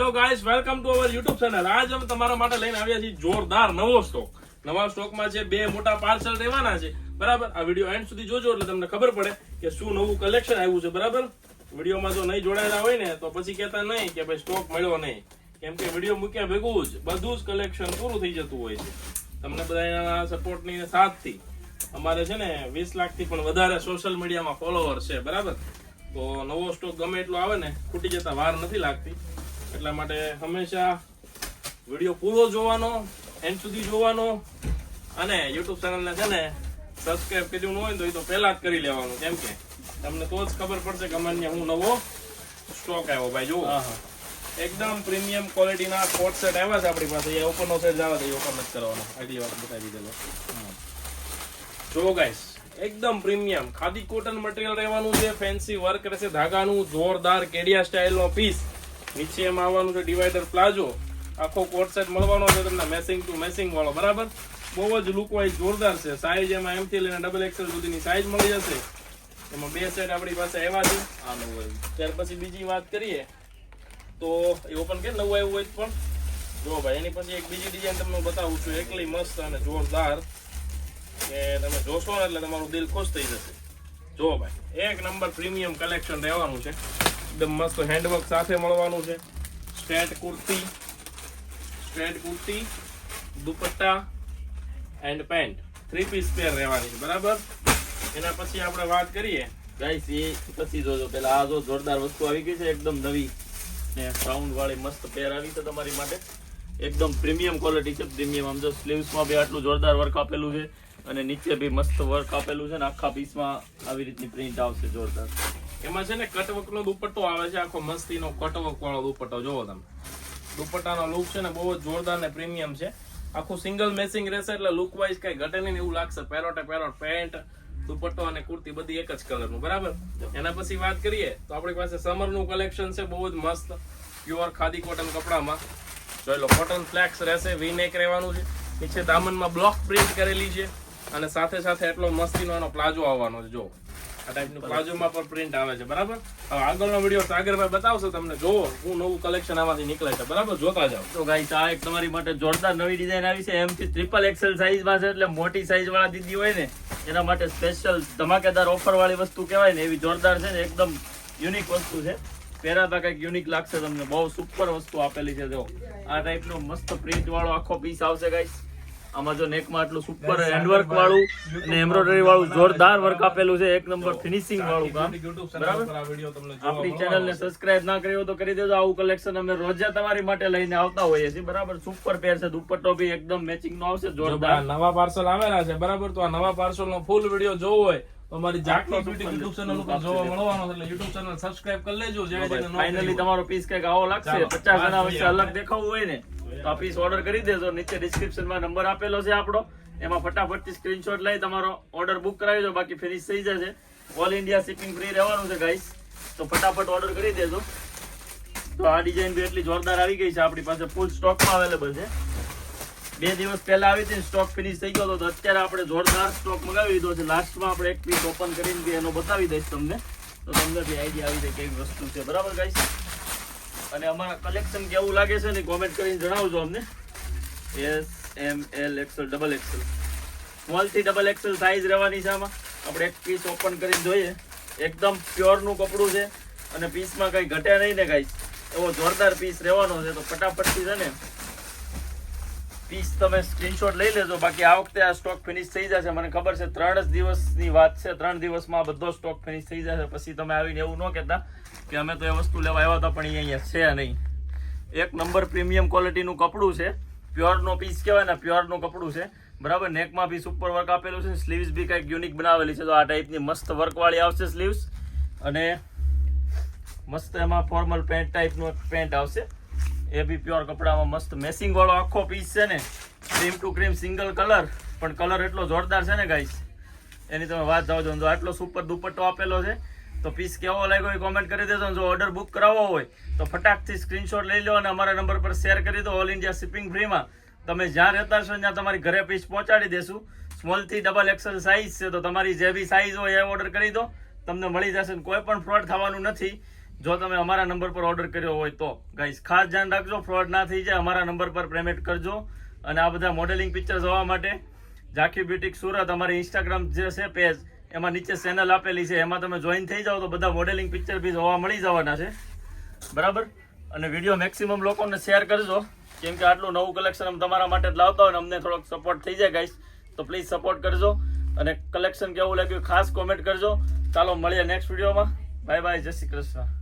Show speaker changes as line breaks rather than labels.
Hello guys welcome to our YouTube channel આજ અમે તમારા માટે લઈને આવ્યા છીએ જોરદાર નવો સ્ટોક નવા સ્ટોકમાં છે, બે મોટા પાર્સલ રહેવાના છે. બરાબર? આ વીડિયો એન્ડ સુધી જોજો એટલે તમને ખબર પડે કે શું નવું કલેક્શન આવ્યું છે. બરાબર? વિડીયોમાં જો નહીં જોડાયેલા હોય ને, તો પછી કહેતા નહીં કે ભાઈ સ્ટોક મળ્યો નહીં. કેમ કે વીડિયો મૂક્યા ભેગું જ. બધું જ કલેક્શન પૂરું થઈ જતું હોય છે. તમને બધા એના સપોર્ટની સાથથી. અમારે છે ને, વીસ લાખથી પણ વધારે સોશિયલ મીડિયામાં ફોલોવર છે. બરાબર? તો નવો સ્ટોક ગમે એટલો આવે ને, ખૂટી જતા વાર નથી લાગતી. એટલા માટે હંમેશા વીડિયો પૂરો જોવાનો એન્ડ સુધી જોવાનો અને યુટ્યુબ ચેનલને છે ને સબસ્ક્રાઇબ કર્યું હોય તો એ તો પહેલા જ કરી લેવાનું કેમ કે તમને તો જ ખબર પડશે કે અમારે હું નવો સ્ટોક આવ્યો ભાઈ જુઓ. એકદમ પ્રીમિયમ ક્વોલિટીના કોટ સેટ આવ્યા છે આપણી પાસે એ ઓપનનો સેટ તો એ ઓપન જ કરવાનો. આટલી વાત બતાવી દીધેલો. જો ગાઈસ એકદમ પ્રીમિયમ ખાદી કોટન મટીરિયલ રહેવાનું છે ફેન્સી વર્ક રહેશે ધાગાનું જોરદાર કેડિયા સ્ટાઇલનો પીસ નીચે એમાં આવવાનું છે ડિવાઈડર પ્લાઝો. આખો કોટ સેટ મળવાનો છે તમને મેસિંગ ટુ મેસિંગ વાળો, બરાબર? બહુ જ લુક વાઇઝ જોરદાર છે. સાઈઝ એમાં એમ થી લઈને ડબલ એક્સેલ સુધીની સાઈઝ મળી જશે. એમાં બે સેટ આપણી પાસે એવા છે. ત્યાર પછી બીજી વાત કરીએ. તો એ ઓપન કે નવું આવ્યું હોય પણ? જો ભાઈ, એની પછી એક બીજી ડિઝાઇન તમને બતાવું છું. એકલી મસ્ત અને જોરદાર. કે તમે જોશો ને એટલે તમારું દિલ ખુશ થઈ જશે. જો ભાઈ, એક નંબર પ્રીમિયમ કલેક્શન રહેવાનું છે. એકદમ મસ્ત હેન્ડવર્ક સાથે મળવાનું છે. Straight kurti straight kurti, dupatta and pant three piece pair રહેવાની છે, બરાબર? એના પછી આપણે વાત કરીએ.
ગાઈસ એ પછી જોજો, પેલા આ જો જોરદાર વસ્તુ આવી ગઈ છે, એકદમ નવી. ને સાઉન્ડ વાળી મસ્ત પેર આવી છે તમારી માટે. એકદમ પ્રીમિયમ ક્વોલિટી છે પ્રીમિયમ આમ જો સ્લીવ્સમાં બી આટલું જોરદાર વર્ક આપેલું છે. અને નીચે બી મસ્ત વર્ક આપેલું છે ને આખા પીસમાં આવી રીતની પ્રિન્ટ આવશે જોરદાર.
એમાં છે ને કટવર્ક નો દુપટ્ટો આવે છે, આખો મસ્તીનો કટવક વાળો દુપટ્ટો. જોવો તમે. દુપટ્ટાનો લુક છે ને બહુ જ જોરદાર ને પ્રીમિયમ છે. આખું સિંગલ મેસિંગ રહેશે એટલે લુક વાઇઝ કઈ ઘટે નહીં એવું લાગશે. પેરોટે પેરોટ પેન્ટ દુપટ્ટો અને કુર્તી બધી એક જ કલરનું બરાબર? એના પછી વાત કરીએ તો આપણી પાસે સમરનું કલેક્શન છે, બહુ જ મસ્ત. પ્યોર ખાદી કોટન કપડામાં. જોઈ લો કોટન ફ્લેક્સ રહેશે વી નેક રહેવાનું છે. નીચે દામનમાં બ્લોક પ્રિન્ટ કરેલી છે. અને સાથે સાથે એટલો મસ્તીનો એનો પ્લાઝો આવવાનો છે. જો આ ટાઈપનું પણ પ્રિન્ટ આવે છે, બરાબર? હવે આગળનો વીડિયો સાગરભાઈ બતાવશે તમને. જોવો હું નવું કલેક્શન આમાંથી નીકળે છે, બરાબર? જોતા જાઓ.
તો ગાઈસ આ એક તમારી માટે જોરદાર નવી ડિઝાઇન આવી છે. એમથી ટ્રિપલ એક્સેલ સાઈઝમાં છે એટલે મોટી સાઈઝ વાળા દીદી હોય ને, એના માટે સ્પેશિયલ ધમાકેદાર ઓફર વાળી વસ્તુ કહેવાય ને, એવી જોરદાર છે ને, એકદમ યુનિક વસ્તુ છે. પહેરાતા કંઈક યુનિક લાગશે તમને. બહુ સુપર વસ્તુ આપેલી છે જો આ ટાઈપનો મસ્ત પ્રિન્ટ વાળો આખો પીસ આવશે ગાઈસ આમાં જો નેકમાં આટલું સુપર હેન્ડવર્ક વાળું અને એમ્બ્રોઇડરી વાળું જોરદાર વર્ક આપેલું છે. એક નંબર ફિનિશિંગ વાળું કામ. આપણી ચેનલ ને સબસ્ક્રાઇબ ના કરી હોય તો કરી દેજો. આવું કલેક્શન અમે રોજે તમારી માટે લઈને આવતા હોઈએ છીએ. બરાબર? સુપર પેર છે. દુપટ્ટો બી એકદમ મેચિંગ નો આવશે. જોરદાર.
નવા પાર્સલ આવેલા છે બરાબર? તો આ નવા પાર્સલ નો ફૂલ વીડિયો જોવો હોય તો અમારી જાગતી બ્યુટી યુટ્યુબ ચેનલ ઉપર જોવા મળવાનો એટલે યુટ્યુબ ચેનલ સબસ્ક્રાઇબ કરી લેજો જેને
ફાઇનલી તમારો પીસ કંઈક આવો લાગશે. 50 ગણા વચ્ચે અલગ દેખાવું હોય ને તો આ પીસ ઓર્ડર કરી દેજો. નીચે ડિસ્ક્રિપ્શનમાં નંબર આપેલો છે આપણો. એમાં ફટાફટથી સ્ક્રીનશોટ લઈ તમારો ઓર્ડર બુક કરાવી દો. બાકી ફિનિશ થઈ જશે. ઓલ ઇન્ડિયા શિપિંગ ફ્રી રહેવાનું છે ગાઈસ તો ફટાફટ ઓર્ડર કરી દેજો. તો આ ડિઝાઇન બી એટલી જોરદાર આવી ગઈ છે. આપણી પાસે ફૂલ સ્ટોકમાં અવેલેબલ છે. બે દિવસ પહેલા આવી હતી સ્ટોક ફિનિશ થઈ ગયો હતો. તો અત્યારે આપણે જોરદાર સ્ટોક મંગાવી દીધો છે. લાસ્ટમાં આપણે એક પીસ ઓપન કરીને એનો બતાવી દઈશ તમને. તો તમને બી આઈડિયા આવી જાય કેવી વસ્તુ છે. બરાબર ગાઈસ અને અમારા કલેક્શન કેવું લાગે છે ને કોમેન્ટ કરીને જણાવજો અમને. S M L XL double XL સ્મોલથી double XL size રહેવાની છે આમાં. આપણે એક પીસ ઓપન કરીને જોઈએ. એકદમ પ્યોરનું કપડું છે અને પીસમાં કંઈ ઘટે નહીં ને કાંઈ એવો જોરદાર પીસ રહેવાનો છે. તો ફટાફટથી છે ને પીસ તમે સ્ક્રીનશોટ લઈ લેજો. બાકી આ વખતે આ સ્ટોક ફિનિશ થઈ જશે. મને ખબર છે, ત્રણ જ દિવસની વાત છે. ત્રણ દિવસમાં બધો સ્ટોક ફિનિશ થઈ જશે. પછી તમે આવીને એવું ન કહેતા કે અમે તો એ વસ્તુ લેવા આવ્યા હતા, પણ એ અહીંયા છે નહીં. એક નંબર પ્રીમિયમ ક્વોલિટીનું કપડું છે. પ્યોરનો પીસ કહેવાય ને, પ્યોરનું કપડું છે. બરાબર? નેકમાં બી સુપર વર્ક આપેલું છે. સ્લીવ્સ બી કંઈક યુનિક બનાવેલી છે. તો આ ટાઈપની મસ્ત વર્કવાળી આવશે સ્લીવ્સ અને મસ્ત એમાં ફોર્મલ પેન્ટ ટાઈપનું પેન્ટ આવશે. એ બી પ્યોર કપડામાં મસ્ત મેસિંગ વાળો આખો પીસ છે ને. Cream to cream single colour પણ કલર એટલો જોરદાર છે ને ગાઈસ એની તમે વાત જાઓ જો આટલો સુપર દુપટ્ટો આપેલો છે, તો પીસ કેવો લાગ્યો એ કોમેન્ટ કરી દેજો જો ઓર્ડર બુક કરાવવો હોય, તો ફટાકથી સ્ક્રીનશોટ લઈ લો અને અમારા નંબર પર શેર કરી દો ઓલ ઇન્ડિયા શિપિંગ ફ્રીમાં તમે જ્યાં રહેતા છો ત્યાં તમારી ઘરે પીસ પહોંચાડી દેશું. સ્મોલથી ડબલ એક્સેલ સાઇઝ છે, તો તમારી જે બી સાઇઝ હોય એ ઓર્ડર કરી દો. તમને મળી જશે કોઈ પણ ફ્રોડ થવાનું નથી. જો તમે અમારા નંબર પર ઓર્ડર કર્યો હોય તો ગાઈસ ખાસ ધ્યાન રાખજો ફ્રોડ ના થઈ જાય, અમારા નંબર પર પેમેન્ટ કરજો. અને આ બધા મોડેલિંગ પિક્ચર જોવા માટે, ઝાંખી બ્યુટિક સુરત, અમારી ઇન્સ્ટાગ્રામ જે છે પેજ એમાં નીચે ચેનલ આપેલી છે, એમાં તમે જોઈન થઈ જાઓ તો બધા મોડેલિંગ પિક્ચર બી જોવા મળી જવાના છે. બરાબર? અને વીડિયો મેક્સિમમ લોકોને શેર કરજો. કેમ કે આટલું નવું કલેક્શન અમે તમારા માટે જ લાવતા હોય ને અમને થોડોક સપોર્ટ થઈ જાય ગાઈસ તો પ્લીઝ સપોર્ટ કરજો. અને કલેક્શન કેવું લાગ્યું ખાસ કોમેન્ટ કરજો. ચાલો, મળીએ નેક્સ્ટ વિડીયોમાં બાય બાય જય શ્રી કૃષ્ણ.